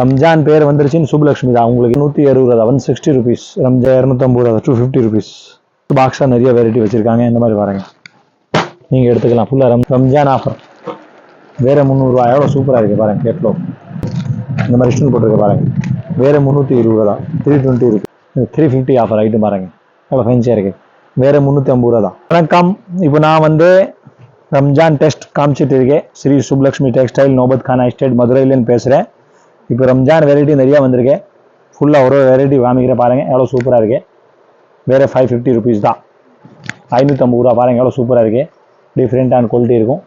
ரம்ஜான் பேர் வந்துருச்சுன்னு சுப்லக்ஷ்மி தான். உங்களுக்கு நூற்றி அறுபது ரூபா ஒன் சிக்ஸ்டி ருபீஸ் ரம்ஜா இரநூத்தம்பது ரூபா டூ ஃபிஃப்டி ருபீஸ் பாக்ஸாக நிறைய வெரைட்டி வச்சுருக்காங்க. இந்த மாதிரி பாருங்க. நீங்கள் எடுத்துக்கலாம். ஃபுல்லாக ரம் ரம்ஜான் ஆஃபர் வேறு முந்நூறுரூவா எவ்வளோ சூப்பராக இருக்குது பாருங்க கேட்லோ இந்த மாதிரி ஸ்டூல் போட்டிருக்கு பாருங்க. வேறு முந்நூற்றி இருபது ரூபா தான் த்ரீ டுவெண்ட்டி இருக்குது த்ரீ ஃபிஃப்டி ஆஃபர் ஐட்டம் பாருங்க. எவ்வளோ ஃபென்சியாக இருக்குது வேறு முந்நூற்றி ஐம்பது ரூபா தான். வணக்கம். இப்போ நான் வந்து ரம்ஜான் டெஸ்ட் காமிச்சிட்டு இருக்கேன். ஸ்ரீ சுப்லக்ஷ்மி டெக்ஸ்டைல் நோபத் கானா எஸ்டேட் மதுரையிலேருந்து பேசுகிறேன் இப்போ ரம்ஜான் வெரைட்டி நிறையா வந்திருக்கு. ஃபுல்லாக ஒரு வெரைட்டி காமிக்கிறேன் பாருங்கள் எவ்வளோ சூப்பராக இருக்கு. வேறு ஃபைவ் ஃபிஃப்டி ருபீஸ் தான். ஐநூற்றம்பது ரூபா பாருங்கள் எவ்வளோ சூப்பராக இருக்குது டிஃப்ரெண்ட்டான குவாலிட்டி இருக்கும்.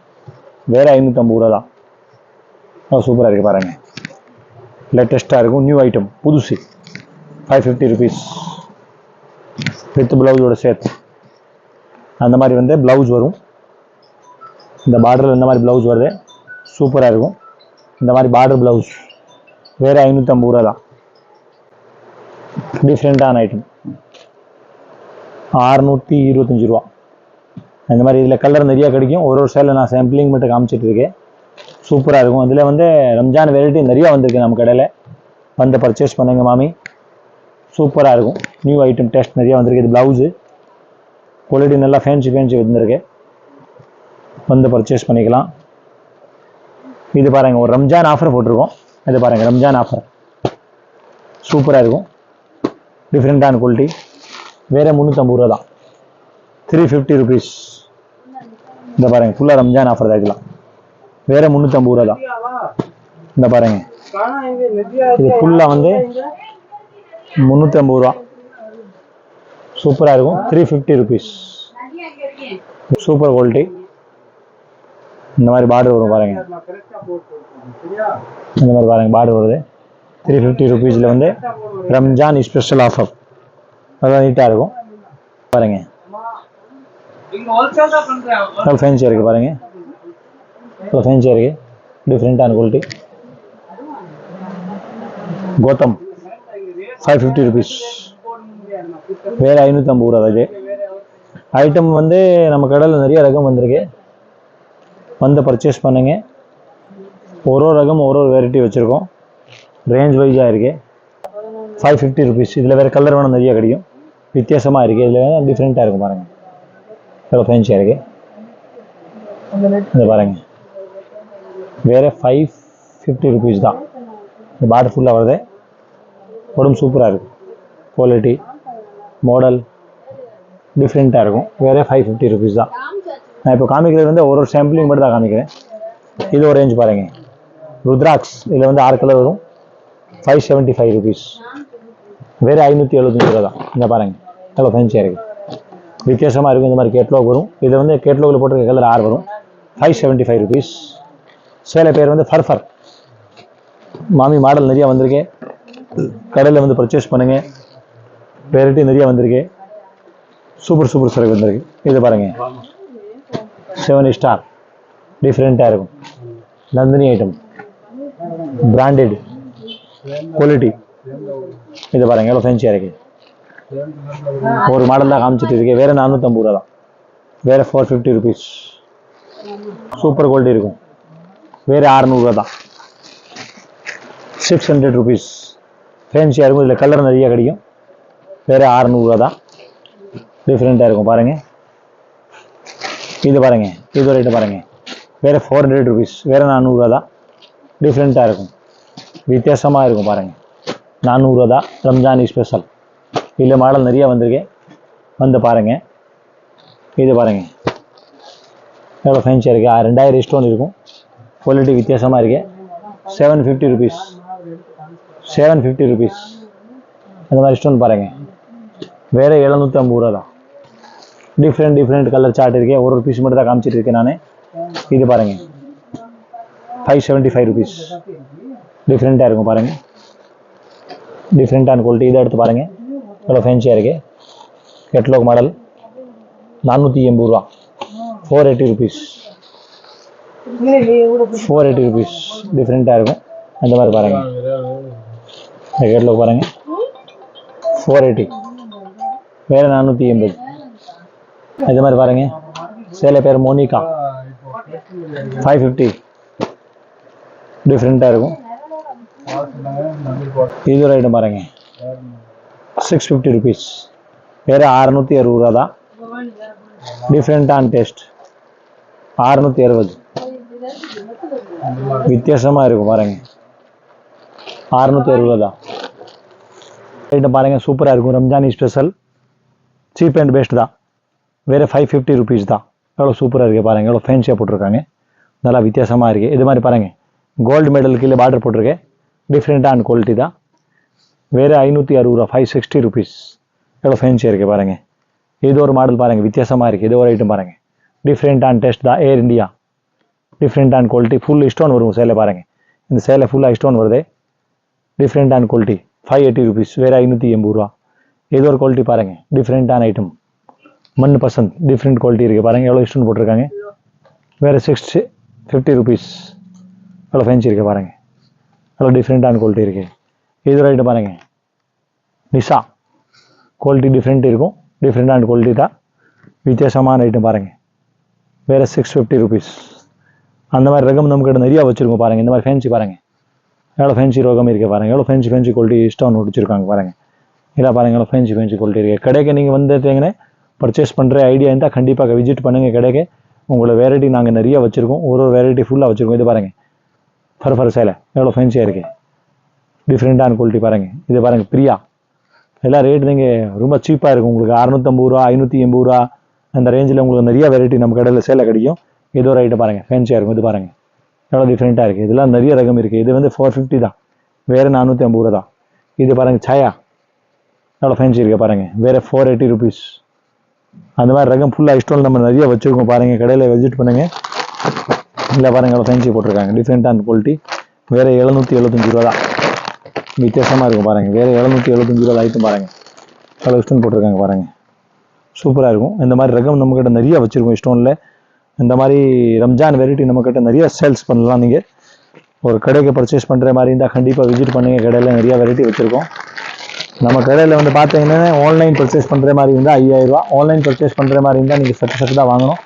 வேறு ஐநூற்றம்பது ரூபா தான். எவ்வளோ சூப்பராக இருக்குது பாருங்கள் லேட்டஸ்ட்டாக இருக்கும். நியூ ஐட்டம் புதுசு. ஃபைவ் ஃபிஃப்டி ருபீஸ் வித் ப்ளவுஸோட சேர்த்து. அந்த மாதிரி வந்து ப்ளவுஸ் வரும். இந்த பார்டரில் இந்த மாதிரி ப்ளவுஸ் வருது. சூப்பராக இருக்கும். இந்த மாதிரி பார்டர் ப்ளவுஸ் வேறு ஐநூற்றம்பது ரூபா தான். டிஃப்ரெண்ட்டான ஐட்டம் ஆறுநூற்றி இருபத்தஞ்சி ரூபா. இந்த மாதிரி இதில் கலர் நிறையா கிடைக்கும். ஒரு ஒரு சைடில் நான் சாம்பிளிங் மட்டும் காமிச்சிட்டு இருக்கேன். சூப்பராக இருக்கும். இதில் வந்து ரம்ஜான் வெரைட்டி நிறையா வந்திருக்கு நம்ம கடையில். வந்து பர்ச்சேஸ் பண்ணுங்க மாமி. சூப்பராக இருக்கும். நியூ ஐட்டம் டெஸ்ட் நிறையா வந்திருக்கு. இது ப்ளவுஸு குவாலிட்டி நல்லா ஃபேன்சி ஃபேன்சி வந்திருக்கு. வந்து பர்ச்சேஸ் பண்ணிக்கலாம். இது பாருங்கள் ஒரு ரம்ஜான் ஆஃபர் போட்டிருக்கோம். இது பாருங்கள் ரம்ஜான் ஆஃபர் சூப்பராக இருக்கும். டிஃப்ரெண்ட்டான குவாலிட்டி வேறு முந்நூற்றம்பது ரூபா தான் த்ரீ ஃபிஃப்டி ருபீஸ் இந்த பாருங்கள் ஃபுல்லாக ரம்ஜான் ஆஃபர் தான் இதெல்லாம். வேறு முந்நூற்றம்பது ரூபா தான் இந்த பாருங்க. இது ஃபுல்லாக வந்து முந்நூற்றம்பது ரூபா. சூப்பராக இருக்கும். Three fifty rupees super quality இந்த மாதிரி பார்டர் வரும் பாருங்க. இந்த மாதிரி பாருங்க பார்டர் வருது. த்ரீ ஃபிஃப்டி ருபீஸில் வந்து ரம்ஜான் ஸ்பெஷல் ஆஃபர் அதான் நீட்டாக இருக்கும். பாருங்க. நல்லா ஃபேன்சியாக இருக்குது பாருங்க. நல்லா ஃபேன்சியாக இருக்குது டிஃப்ரெண்ட்டான குவாலிட்டி கோத்தம். ஃபைவ் ஃபிஃப்டி ருபீஸ் வேறு ஐநூற்றம்பது ரூபா இது. ஐட்டம் வந்து நம்ம கடையில் நிறைய ரகம் வந்திருக்கு. வந்து பர்ச்சேஸ் பண்ணுங்க. ஒரு ஒரு ரகம் ஒரு ஒரு வெரைட்டி வச்சுருக்கோம். ரேஞ்ச் வைஸாக இருக்குது ஃபைவ் ஃபிஃப்டி ருபீஸ் இதில் வேறு கலர் வேணும் நிறைய கிடைக்கும். வித்தியாசமாக இருக்குது இதில் வேணால் டிஃப்ரெண்ட்டாக இருக்கும் பாருங்கள் இவ்வளோ ஃபேன்சியாக இருக்குது இந்த பாருங்கள் வேறு ஃபைவ் ஃபிஃப்டி ருபீஸ் தான். இந்த பார்டர் ஃபுல்லாக வருது. உடம்பு சூப்பராக இருக்கும் குவாலிட்டி மாடல் டிஃப்ரெண்ட்டாக இருக்கும். வேறு ஃபைவ் ஃபிஃப்டி ருபீஸ் தான். நான் இப்போ காமிக்கிறது வந்து ஒரு ஒரு சாம்பிளிங் மட்டும் தான் காமிக்கிறேன். இது ஒரு ரேஞ்ச் பாருங்கள் ருத்ராக்ஸ் இதில் வந்து ஆறு கலர் வரும். ஃபைவ் செவன்ட்டி ஃபைவ் ருபீஸ் வேறு ஐநூற்றி எழுபத்தஞ்சு ரூபா தான். இந்த பாருங்க. எவ்வளோ ஃபேன்சியாக இருக்குது வித்தியாசமாக இருக்கும் இந்த மாதிரி கேட்லாக் வரும். இதில் வந்து கேட்லாகில் போட்டிருக்க கலர் ஆறு வரும். ஃபைவ் செவன்ட்டி ஃபைவ் ருபீஸ் சேலை பேர் வந்து ஃபர்ஃபர் மாமி மாடல் நிறையா வந்திருக்கு. கடையில் வந்து பர்ச்சேஸ் பண்ணுங்கள் வெரைட்டி நிறையா வந்திருக்கு. சூப்பர் சூப்பர் சரக்கு வந்திருக்கு. இது பாருங்க. செவன் ஸ்டார் டிஃப்ரெண்ட்டாக இருக்கும். நந்தினி ஐட்டம் பிராண்டட் குவாலிட்டி இது பாருங்க எவ்வளோ ஃபேன்சியாக இருக்கு. ஒரு மாடல் தான் காமிச்சிட்டு இருக்கு. வேற நானூற்றம்பது ரூபா தான். வேற four fifty rupees super quality இருக்கும். வேற அறநூறுவா தான். சிக்ஸ் ஹண்ட்ரட் ருபீஸ் ஃபேன்சியாக இருக்கும். இதில் கலர் நிறைய கிடைக்கும். வேற அறநூறுவா தான். டிஃப்ரெண்ட்டாக இருக்கும். பாருங்கள் இது பாருங்கள் இது ரேட்டு பாருங்கள் வேறு ஃபோர் ஹண்ட்ரட் ருபீஸ் வேறு நானூறுரூவா தான். டிஃப்ரெண்ட்டாக இருக்கும். வித்தியாசமாக இருக்கும் பாருங்கள் நானூறுரூவா தான். ரம்ஜான் ஸ்பெஷல் இதில் மாடல் நிறைய வந்திருக்கேன் வந்து பாருங்கள் இது பாருங்கள் எவ்வளோ ஃபேன்சியாக இருக்குது ரெண்டாயிரம் ஸ்டோன் இருக்கும். குவாலிட்டி வித்தியாசமாக இருக்கு. Seven fifty rupees seven fifty rupees அந்த மாதிரி ஸ்டோன் பாருங்கள் வேறு எழுநூற்றி ஐம்பது ரூபா தான். டிஃப்ரெண்ட் டிஃப்ரெண்ட் கலர் சார்ட் இருக்கேன் ஒரு ஒரு பீஸ் மட்டும் தான் காமிச்சிட்டு இருக்கேன் நான். இது பாருங்கள் ஃபைவ் செவன்ட்டி ஃபைவ் ருபீஸ் டிஃப்ரெண்ட்டாக இருக்கும் பாருங்கள் டிஃப்ரெண்ட்டான குவாலிட்டி இதை எடுத்து பாருங்கள் இவ்வளோ ஃபேன்சியாக இருக்குது கெட்லாக் மாடல் நானூற்றி எண்பது ரூபா. Four eighty rupees four eighty rupees டிஃப்ரெண்ட்டாக இருக்கும். அந்த மாதிரி பாருங்கள் இந்த கேட்லாக் பாருங்கள் ஃபோர் எயிட்டி வேறு நானூற்றி எண்பது. இது மாதிரி பாருங்கள் சேலை பேர் மோனிகா. ஃபைவ் ஃபிஃப்டி டிஃப்ரெண்ட்டாக இருக்கும். இது ஒரு ஐட்டம் பாருங்க. சிக்ஸ் ஃபிஃப்டி ருபீஸ் வேறு அறுநூற்றி அறுபது ரூபா தான். டிஃப்ரெண்ட்டான டேஸ்ட் அறுநூற்றி அறுபது. வித்தியாசமாக இருக்கும் பாருங்க. அறுநூற்றி அறுபது தான். ஐட்டம் பாருங்கள் சூப்பராக இருக்கும். ரம்ஜானி ஸ்பெஷல் சீப் அண்ட் பெஸ்ட் தான். வேறு ஃபைவ் ஃபிஃப்டி ருபீஸ் தான். எவ்வளோ சூப்பராக இருக்குது பாருங்கள் எவ்வளோ ஃபேன்சியாக போட்டிருக்காங்க. நல்லா வித்தியாசமாக இருக்குது இது மாதிரி பாருங்கள் கோல்டு மெடல் கீழே பார்டர் போட்டிருக்கேன் டிஃப்ரெண்ட்டான குவாலிட்டி தான். வேறு ஐநூற்றி அறுபது ரூபா ஃபைவ் சிக்ஸ்டி ருபீஸ் எவ்வளோ ஃபேன்சியாக இருக்குது பாருங்கள் இது ஒரு மாடல் பாருங்கள் வித்தியாசமாக இருக்குது இது ஒரு ஐட்டம் பாருங்கள் டிஃப்ரெண்ட்டான டெஸ்ட் தான் ஏர் இந்தியா டிஃப்ரெண்ட்டான குவாலிட்டி ஃபுல் ஸ்டோன் வரும் சேலை பாருங்கள் இந்த சேலை ஃபுல்லாக ஸ்டோன் வருது. டிஃப்ரெண்ட்டான குவாலிட்டி ஃபைவ் எயிட்டி ருபீஸ் வேறு ஐநூற்றி எண்பது ரூபா. ஏதோ ஒரு குவாலிட்டி பாருங்கள் டிஃப்ரெண்ட்டான ஐட்டம் மண் பசந்த். டிஃப்ரெண்ட் குவாலிட்டி இருக்குது பாருங்கள் எவ்வளோ ஸ்டோன் போட்டிருக்காங்க. வேறு சிக்ஸ்டி ஃபிஃப்டி ருபீஸ் எவ்வளோ ஃபேன்சி இருக்குது பாருங்கள் எவ்வளோ டிஃப்ரெண்ட்டான குவாலிட்டி இருக்குது இது ரைட்டு பாருங்கள் நிஷா குவாலிட்டி டிஃப்ரெண்ட் இருக்கும். டிஃப்ரெண்டான குவாலிட்டி தான். வித்தியாசமான ஐட்டம் பாருங்கள் வேறு சிக்ஸ் ஃபிஃப்டி ருபீஸ் அந்த மாதிரி ரகம் நம்மக்கிட்ட நிறையா வச்சுருக்கோம் பாருங்கள் இந்த மாதிரி ஃபேன்சி பாருங்கள் எவ்வளோ ஃபேன்சி ரோகம் இருக்குது பாருங்கள் எவ்வளோ ஃபேன்சி ஃபேன்சி குவாலிட்டி ஸ்டோன் வச்சுருக்காங்க பாருங்கள் இல்லை பாருங்கள் எவ்வளோ ஃபேன்சி ஃபேன்சி குவாலிட்டி இருக்குது கடைக்கு நீங்கள் வந்துட்டீங்கன்னா பர்ச்சேஸ் பண்ணுற ஐடியா இருந்தால் கண்டிப்பாக விசிட் பண்ணுங்கள் கடைக்கு. உங்களை வெரைட்டி நாங்கள் நிறையா வச்சுருக்கோம். ஒரு ஒரு வெரைட்டி ஃபுல்லாக வச்சுருக்கோம். இது பாருங்கள் ஃபர் ஃபர் சேலை எவ்வளோ ஃபேன்சியாக இருக்குது டிஃப்ரெண்ட்டான குவாலிட்டி பாருங்கள் இது பாருங்கள் பிரியா. எல்லாம் ரேட் நீங்கள் ரொம்ப சீப்பாக இருக்கும் உங்களுக்கு. அறுநூத்தம்பது ரூபா ஐநூற்றி எண்பது ரூபா அந்த ரேஞ்சில் உங்களுக்கு நிறைய வெரைட்டி நம்ம கடையில் சேலை கிடைக்கும். இது ஒரு ஐட்டம் பாருங்கள் ஃபேன்சியாக இருக்கும் இது பாருங்கள் எவ்வளோ டிஃப்ரெண்ட்டாக இருக்குது இதெல்லாம் நிறைய ரகம் இருக்குது இது வந்து ஃபோர் ஃபிஃப்டி தான். வேறு நானூற்றி ஐம்பது ரூபா தான். இது பாருங்கள் சாயா எவ்வளோ ஃபேன்சி இருக்குது பாருங்கள் வேறு ஃபோர் எயிட்டி ருபீஸ் அந்த மாதிரி ரகம் ஃபுல்லாக ஸ்டோன் நம்ம நிறைய வச்சுருக்கோம் பாருங்கள் கடையில் விசிட் பண்ணுங்கள் இல்லை பாருங்கள் ஃபேன்சி போட்டிருக்காங்க. டிஃப்ரெண்ட்டான குவாலிட்டி வேறு எழுநூற்றி எழுபத்தஞ்சு ரூபா தான். வித்தியாசமாக இருக்கும் பாருங்கள் வேறு எழுநூற்றி எழுபத்தஞ்சு ரூபா ஆகிட்டு பாருங்கள் எவ்வளோ ஸ்டோன் போட்டிருக்காங்க பாருங்கள் சூப்பராக இருக்கும். இந்த மாதிரி ரகம் நம்மக்கிட்ட நிறைய வச்சுருக்கோம் ஸ்டோனில் இந்த மாதிரி ரம்ஜான் வெரைட்டி நம்மக்கிட்ட நிறைய சேல்ஸ் பண்ணலாம் நீங்கள் ஒரு கடைக்கு பர்ச்சேஸ் பண்ணுற மாதிரி இருந்தால் கண்டிப்பாக விசிட் பண்ணுங்கள் கடையில் நிறைய வெரைட்டி வச்சுருக்கோம். நம்ம கடையில் வந்து பார்த்தீங்கன்னா ஆன்லைன் பர்ச்சேஸ் பண்ணுற மாதிரி இருந்தால் ஐயாயிரரூவா ஆன்லைன் பர்ச்சேஸ் பண்ணுற மாதிரி இருந்தால் நீங்கள் சட்டு சட்டு தான் வாங்கணும்.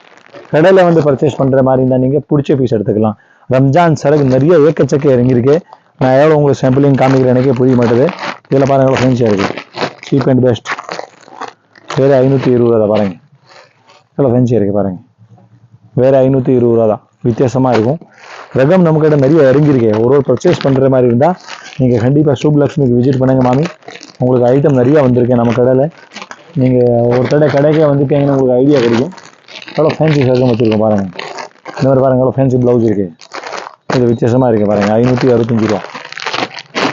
கடையில் வந்து பர்ச்சேஸ் பண்ணுற மாதிரி இருந்தால் நீங்கள் பிடிச்ச பீஸ் எடுத்துக்கலாம். ரம்ஜான் சரக்கு நிறைய ஏக்கச்சக்க இறங்கியிருக்கு. நான் எவ்வளோ உங்களுக்கு சாம்பிளிங் காமிக்கிறேன் எனக்கே புரிய மாட்டேது. இதில் பாருங்கள் எவ்வளோ ஃபேன்சியாக இருக்குது சீப் அண்ட் பெஸ்ட் வேறு ஐநூற்றி இருபது ரூபா பாருங்கள் எவ்வளோ ஃபேன்சியாக இருக்குது பாருங்கள் வேறு ஐநூற்றி இருபது ரூபா தான். வித்தியாசமாக இருக்கும். ரகம் நம்மக்கிட்ட நிறைய இறங்கியிருக்கு. ஒரு ஒரு பர்ச்சேஸ் பண்ணுற மாதிரி இருந்தால் நீங்கள் கண்டிப்பாக சுப்லக்ஷ்மிக்கு விசிட் பண்ணுங்கள் மாமி. உங்களுக்கு ஐட்டம் நிறைய வந்திருக்கு நம்ம கடையில். நீங்கள் ஒரு தடவை கடைக்கே வந்துட்டீங்கன்னா உங்களுக்கு ஐடியா கிடைக்கும். எவ்வளோ ஃபேன்சி ரகம் வச்சுருக்கோம் பாருங்கள் இந்த மாதிரி பாருங்கள் எவ்வளோ ஃபேன்சி ப்ளவுஸ் இருக்குது இது வித்தியாசமாக இருக்குது பாருங்கள் ஐநூற்றி அறுபத்தஞ்சி ரூபா.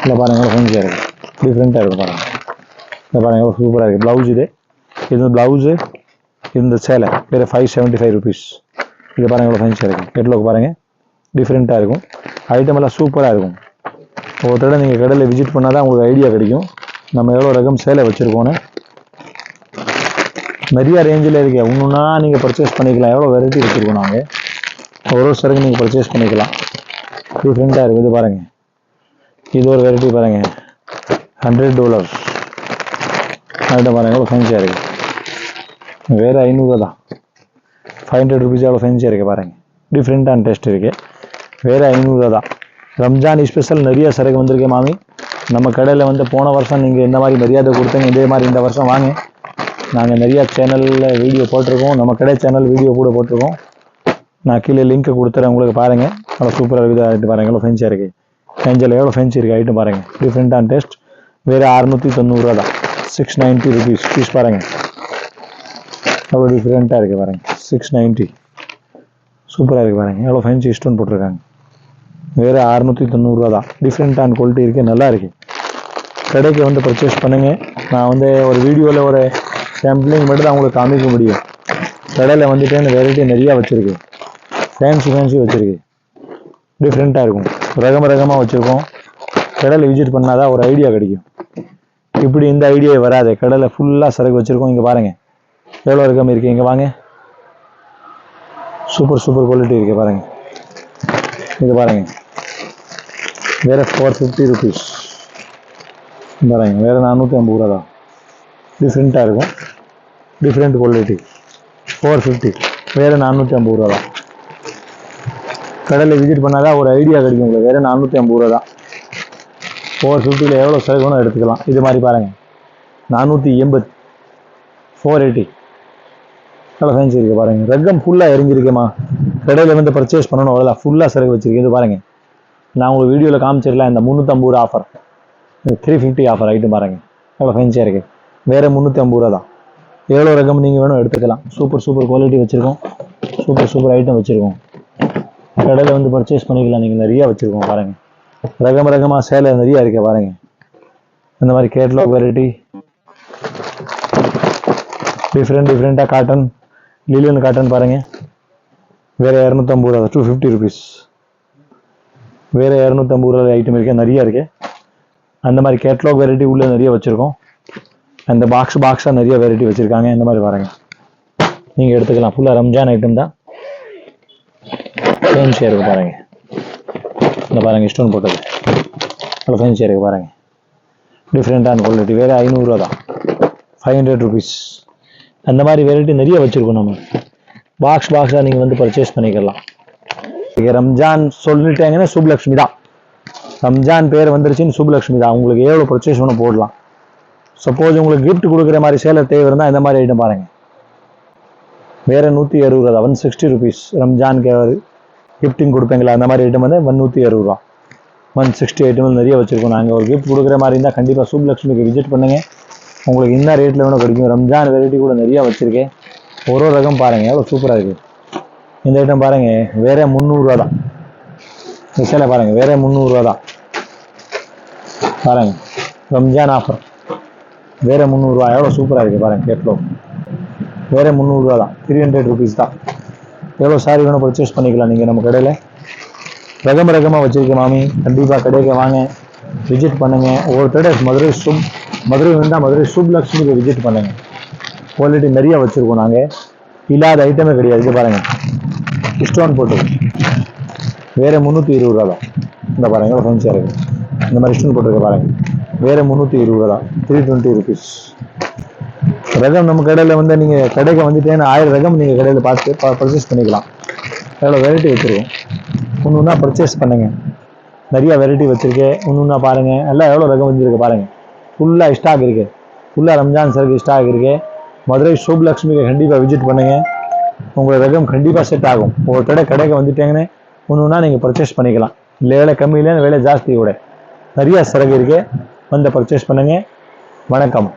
இல்லை பாருங்கள் எவ்வளோ ஃபேன்சியாக இருக்குது டிஃப்ரெண்ட்டாக இருக்குது பாருங்கள் இந்த பாருங்கள் எவ்வளோ சூப்பராக இருக்குது ப்ளவுஸ் இது. இது ப்ளவுஸு இந்த சேலை. வேறு ஃபைவ் செவன்ட்டி ஃபைவ் ருபீஸ் இது பாருங்கள் எவ்வளோ ஃபேன்சியாக இருக்குது கெட்லாக் பாருங்கள் டிஃப்ரெண்ட்டாக இருக்கும். ஐட்டம் எல்லாம் சூப்பராக இருக்கும். ஒரு தடவை நீங்கள் கடையில் விசிட் பண்ணால் தான் உங்களுக்கு ஐடியா கிடைக்கும். நம்ம எவ்வளோ ரகம் சேலை வச்சுருக்கோன்னு நிறைய ரேஞ்சில் இருக்கு. ஒன்றுனா நீங்கள் பர்ச்சேஸ் பண்ணிக்கலாம். எவ்வளோ வெரைட்டி வச்சுருக்கோம் நாங்கள் ஒரு ஒரு சரக்கு நீங்கள் பர்ச்சேஸ் பண்ணிக்கலாம். டிஃப்ரெண்ட்டாக இருக்குது இது பாருங்கள் இது ஒரு வெரைட்டி பாருங்கள் ஹண்ட்ரட் டாலர் அதுதான் பாருங்கள் எவ்வளோ ஃபேன்சியாக இருக்குது வேறு ஐநூறுரூவா தான். ஃபைவ் ஹண்ட்ரட் ருபீஸ் எவ்வளோ ஃபேன்சியாக இருக்குது பாருங்கள் டிஃப்ரெண்ட்டான டேஸ்ட் இருக்குது வேறு ஐநூறுரூவா தான். ரம்ஜான் ஸ்பெஷல் நிறைய சரக்கு வந்திருக்கு மாமி. நம்ம கடையில் வந்து போன வருஷம் நீங்கள் இந்த மாதிரி மரியாதை கொடுத்தீங்க இதே மாதிரி இந்த வருஷம் வாங்க. நாங்கள் நிறையா சேனலில் வீடியோ போட்டிருக்கோம். நம்ம கடை சேனல் வீடியோ கூட போட்டிருக்கோம். நான் கீழே லிங்க்கை கொடுத்துறேன். உங்களுக்கு பாருங்கள் நல்லா சூப்பராக இருக்குது. ஆகிட்டு பாருங்கள் எவ்வளோ ஃபென்ச்சாக இருக்குது ஃபென்சில் எவ்வளோ ஃபென்ச் இருக்குது ஆகிட்டு பாருங்கள் டிஃப்ரெண்ட்டான டேஸ்ட் வேறு அறுநூற்றி தொண்ணூறுரூவா தான். சிக்ஸ் நைன்ட்டி ருபீஸ் பீஸ் பாருங்கள் அவ்வளோ டிஃப்ரெண்ட்டாக இருக்குது பாருங்கள் சிக்ஸ் நைன்ட்டி சூப்பராக இருக்குது பாருங்கள் எவ்வளோ ஃபேன்சி ஸ்டோன் போட்டிருக்காங்க. வேறு அறுநூற்றி தொண்ணூறுரூவா தான். டிஃப்ரெண்ட்டான குவாலிட்டி இருக்குது நல்லா இருக்குது கடைக்கு வந்து பர்ச்சேஸ் பண்ணுங்கள் நான் வந்து ஒரு வீடியோவில் ஒரு சாம்பிளிங் மட்டும் தான் உங்களுக்கு காமிக்க முடியும். கடையில் வந்துட்டு வெரைட்டி நிறையா வச்சுருக்கு. ஃபேன்சி ஃபேன்சி வச்சுருக்கு. டிஃப்ரெண்ட்டாக இருக்கும். ரகம் ரகமாக வச்சுருக்கோம். கடையில் விசிட் பண்ணால் தான் ஒரு ஐடியா கிடைக்கும். இப்படி இந்த ஐடியா வராது. கடையில் ஃபுல்லாக சரக்கு வச்சுருக்கோம். இங்கே பாருங்கள் எவ்வளோ ரகம் இருக்குது இங்கே வாங்க. சூப்பர் சூப்பர் குவாலிட்டி இருக்குது பாருங்கள் இது பாருங்கள் வேறு ஃபோர் ஃபிஃப்டி ருபீஸ் பாருங்கள் வேறு நானூற்றி ஐம்பது ரூபா தான் டிஃப்ரெண்ட்டாக இருக்கும். டிஃப்ரெண்ட் குவாலிட்டி ஃபோர் ஃபிஃப்டி வேறு நானூற்றி ஐம்பது ரூபா தான். கடையில் விசிட் பண்ணால் தான் ஒரு ஐடியா கிடைக்கும் உங்களுக்கு. வேறு நானூற்றி ஐம்பது ரூபா தான். ஃபோர் ஃபிஃப்டியில் எவ்வளோ சரக்கு வேணும் எடுத்துக்கலாம். இது மாதிரி பாருங்கள் நானூற்றி எண்பது ஃபோர் எயிட்டி நல்லா ஃபேன்சி இருக்குது பாருங்கள் ரகம் ஃபுல்லாக எரிஞ்சிருக்கேம்மா கடையில் வந்து பர்ச்சேஸ் பண்ணணும். அவ்வளோ ஃபுல்லாக சிறகு வச்சிருக்கேன் இது பாருங்கள் நான் உங்களுக்கு வீடியோவில் காமிச்சிடலாம். இந்த முந்நூற்றம்பது ரூபா offer three fifty offer item பாருங்கள் நல்லா ஃபேன்சியாக இருக்குது வேறு முந்நூற்றி ஐம்பது ரூபா தான் எவ்வளோ ரகம் நீங்கள் வேணும் எடுத்துக்கலாம். சூப்பர் சூப்பர் குவாலிட்டி வச்சுருக்கோம். சூப்பர் சூப்பர் ஐட்டம் வச்சுருக்கோம். கடையில் வந்து பர்ச்சேஸ் பண்ணிக்கலாம். நீங்கள் நிறையா வச்சுருக்கோம் பாருங்கள் ரகம் ரகமாக சேலை நிறையா இருக்க பாருங்கள் இந்த மாதிரி கேட்லாக் வெரைட்டி டிஃப்ரெண்ட் டிஃப்ரெண்ட்டாக காட்டன் லிலியன் காட்டன் பாருங்கள் வேறு இரநூத்தம்பது ரூபா டூ ஃபிஃப்டி ருபீஸ் வேறு இரநூத்தம்பது ரூபா ஐட்டம் இருக்குது நிறையா இருக்குது அந்த மாதிரி கேட்லாக் வெரைட்டி உள்ளே நிறைய வச்சுருக்கோம். அந்த பாக்ஸ் பாக்ஸாக நிறைய வெரைட்டி வச்சுருக்காங்க. இந்த மாதிரி பாருங்க. நீங்கள் எடுத்துக்கலாம். ஃபுல்லாக ரம்ஜான் ஐட்டம் தான். ஃபேன்சியாக இருக்கு பாருங்க. இந்த பாருங்க ஸ்டோன் போட்டது. நல்லா ஃபேன்சியாக இருக்கு பாருங்கள் டிஃப்ரெண்ட்டான குவாலிட்டி வேறு ஐநூறுரூவா தான். ஃபைவ் ஹண்ட்ரட் ருபீஸ் அந்த மாதிரி வெரைட்டி நிறைய வச்சுருக்கோம் நம்ம. பாக்ஸ் பாக்ஸாக நீங்கள் வந்து பர்ச்சேஸ் பண்ணிக்கலாம். இங்கே ரம்ஜான் சொல்லிட்டாங்கன்னா சுப்லக்ஷ்மி தான். ரம்ஜான் பேர் வந்துருச்சுன்னு சுப்லக்ஷ்மி தான். உங்களுக்கு எவ்வளோ பர்ச்சேஸ் பண்ண போடலாம். சப்போஸ் உங்களுக்கு கிஃப்ட் கொடுக்குற மாதிரி சேலை தேவை இருந்தால் இந்த மாதிரி ஐட்டம் பாருங்க. வேற நூற்றி அறுபது ரூபா ஒன் சிக்ஸ்டி ருபீஸ் ரம்ஜானுக்கு கிஃப்டிங் கொடுப்பீங்களா? அந்த மாதிரி ஐட்டம் வந்து ஒன் நூற்றி அறுபது ரூபா. ஒன் சிக்ஸ்டி ஐட்டம் நிறைய வச்சுருக்கோம். நாங்கள் ஒரு கிஃப்ட் கொடுக்குற மாதிரி இருந்தால் கண்டிப்பாக சுப்லக்ஷ்மிக்கு விசிட் பண்ணுங்கள் உங்களுக்கு என்ன ரேட்டில் வேணும் கிடைக்கும். ரம்ஜான் வெரைட்டி கூட நிறைய வச்சுருக்கேன். ஒரு ஒரு ரகம் பாருங்கள் எவ்வளோ சூப்பராக இருக்குது இந்த ஐட்டம் பாருங்க. வேற முந்நூறுரூவா தான். இந்த சேலை பாருங்க. வேற முந்நூறுரூவா தான். பாருங்க. ரம்ஜான் ஆஃபர் வேற முந்நூறுரூவா எவ்வளோ சூப்பராக இருக்குது பாருங்க கேட்லோ வேற முந்நூறுரூவா தான். த்ரீ ஹண்ட்ரட் ருபீஸ் தான். எவ்வளோ சாரி வேணும் பர்ச்சேஸ் பண்ணிக்கலாம் நீங்கள் நம்ம கடையில். ரகம் ரகமாக வச்சிருக்கேன் மாமி. கண்டிப்பாக கடைக்கு வாங்க. விசிட் பண்ணுங்க. ஒரு கடை மதுரை சுப் மதுரை வந்தால் மதுரை சுப் லக்ஷ்மிக்கு விசிட் பண்ணுங்க. குவாலிட்டி நிறைய வச்சுருக்கோம் நாங்கள் இல்லாத ஐட்டமே கிடையாது. இது பாருங்கள் ஸ்டோன் போட்டு வேறு முந்நூற்றி இருபது ரூபா தான். இந்த பாருங்கள் எவ்வளோ இருக்குது இருக்கு. இந்த மாதிரி ஸ்டோன் போட்டுருக்க பாருங்கள் வேற முந்நூற்றி இருபது? ரூபா தான் த்ரீ டுவெண்ட்டி ருபீஸ் ரகம் நம்ம கடையில் வந்து நீங்கள் கடைக்கு வந்துட்டேன்னு ஆயிரம் ரகம் நீங்கள் கடையில் பார்த்து பர்ச்சேஸ் பண்ணிக்கலாம். எவ்வளோ வெரைட்டி வச்சுருக்கோம் ஒன்று ஒன்றா பர்ச்சேஸ் பண்ணுங்க. நிறையா வெரைட்டி வச்சுருக்கேன். ஒன்று ஒன்றா பாருங்கள் எல்லாம் எவ்வளோ ரகம் வந்துருக்கு பாருங்கள் ஃபுல்லாக ஸ்டாக் இருக்குது ஃபுல்லாக ரம்ஜான் சருக்கு ஸ்டாக் இருக்குது மதுரை சுப்லக்ஷ்மிக்கு கண்டிப்பாக விசிட் பண்ணுங்கள் உங்கள் ரகம் கண்டிப்பாக செட் ஆகும். ஒரு கடை கடைக்கு வந்துட்டீங்கன்னு ஒன்று ஒன்றா நீங்கள் பர்ச்சேஸ் பண்ணிக்கலாம். இல்லை வேலை கம்மி வேலை ஜாஸ்தி நிறையா நிறைய சரக்கு இருக்குது வந்து பர்ச்சேஸ் பண்ணுங்கள் வணக்கம்.